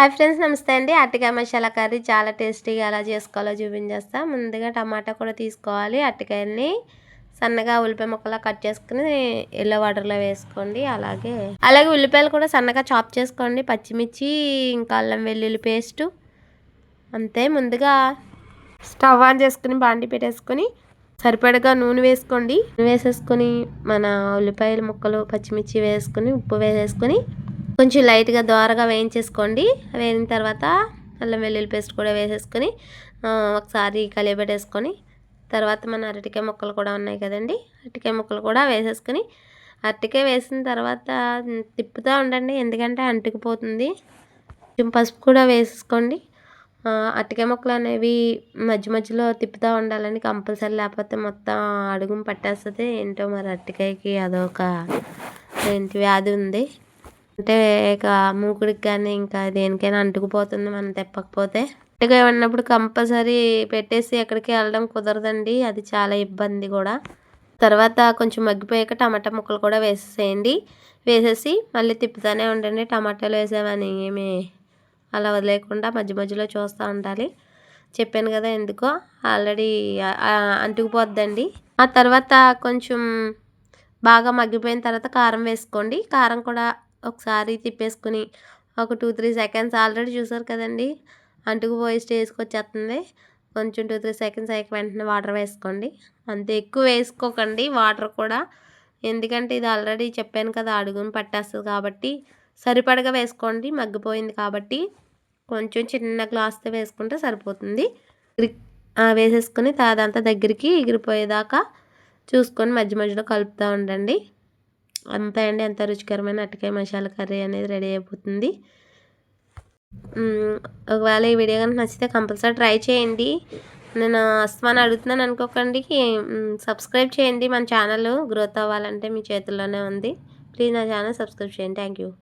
Hi friends నమస్తే అండి. అరటికాయ మసాలా కర్రీ చాలా టేస్టీగా ఎలా చేసుకోవాలో చూపించేస్తా. ముందుగా టమాటా కూడా తీసుకోవాలి. అరటికాయల్ని సన్నగా ఉల్లిపాయ ముక్కలా కట్ చేసుకుని ఎల్లో వాటర్లో వేసుకోండి. అలాగే అలాగే ఉల్లిపాయలు కూడా సన్నగా చాప్ చేసుకోండి. పచ్చిమిర్చి ఇంకా అల్లం వెల్లుల్లి పేస్టు. అంతే. ముందుగా స్టవ్ ఆన్ చేసుకుని బాండి పెట్టేసుకొని సరిపడగా నూనె వేసుకోండి. నూనె వేసేసుకొని మన ఉల్లిపాయల ముక్కలు పచ్చిమిర్చి వేసుకుని ఉప్పు వేసేసుకొని కొంచెం లైట్గా దోరగా వేయించేసుకోండి. వేయిన తర్వాత అల్లం వెల్లుల్లి పేస్ట్ కూడా వేసేసుకొని ఒకసారి కలియబెట్టేసుకొని తర్వాత మన అరటికాయ ముక్కలు కూడా ఉన్నాయి కదండి. అరటికాయ ముక్కలు కూడా వేసేసుకొని అరటికాయ వేసిన తర్వాత తిప్పుతూ ఉండండి. ఎందుకంటే అంటుకుపోతుంది. కొంచెం పసుపు కూడా వేసేసుకోండి. అరటికాయ ముక్కలు అనేవి మధ్య మధ్యలో తిప్పుతూ ఉండాలని కంపల్సరీ. లేకపోతే మొత్తం అడుగును పట్టేస్తుంది. ఏంటో మరి అరటికాయకి అదొక ఏంటి వ్యాధి ఉంది. అంటే ఇక మూకుడికి కానీ ఇంకా దేనికైనా అంటుకుపోతుంది మనం తెప్పకపోతే. అరటికాయ ఉన్నప్పుడు కంపల్సరీ పెట్టేసి ఎక్కడికి వెళ్ళడం కుదరదండి అది చాలా ఇబ్బంది కూడా. తర్వాత కొంచెం మగ్గిపోయాక టమాటా ముక్కలు కూడా వేసేసేయండి. వేసేసి మళ్ళీ తిప్పుతూనే ఉండండి టమాటాలు వేసామని ఏమి అలా వదిలేకుండా మధ్య మధ్యలో చూస్తూ ఉండాలి. చెప్పాను కదా ఎందుకో ఆల్రెడీ అంటుకుపోద్దండి. ఆ తర్వాత కొంచెం బాగా మగ్గిపోయిన తర్వాత కారం వేసుకోండి. కారం కూడా ఒకసారి తిప్పేసుకుని ఒక టూ త్రీ సెకండ్స్ ఆల్రెడీ చూసారు కదండి. అంటుకుపోయి స్టేజ్కి వచ్చేస్తుంది కొంచెం టూ త్రీ సెకండ్స్ అయ్యాక వెంటనే వాటర్ వేసుకోండి. అంతే ఎక్కువ వేసుకోకండి వాటర్ కూడా. ఎందుకంటే ఇది ఆల్రెడీ చెప్పాను కదా అడుగుని పట్టేస్తుంది కాబట్టి సరిపడగా వేసుకోండి. మగ్గిపోయింది కాబట్టి కొంచెం చిన్న గ్లాస్తో వేసుకుంటే సరిపోతుంది. వేసేసుకుని తాదంతా దగ్గరికి ఎగిరిపోయేదాకా చూసుకొని మధ్య మధ్యలో కలుపుతూ ఉండండి. అంతే అండి ఎంత రుచికరమైన అట్టకాయ మసాలా కర్రీ అనేది రెడీ అయిపోతుంది. ఒకవేళ ఈ వీడియో కనుక నచ్చితే కంపల్సరీ ట్రై చేయండి. నేను అస్తమాన్ అడుగుతున్నాను అనుకోకండి. సబ్స్క్రైబ్ చేయండి మన ఛానల్. గ్రోత్ అవ్వాలంటే మీ చేతుల్లోనే ఉంది. ప్లీజ్ నా ఛానల్ సబ్స్క్రైబ్ చేయండి. Thank you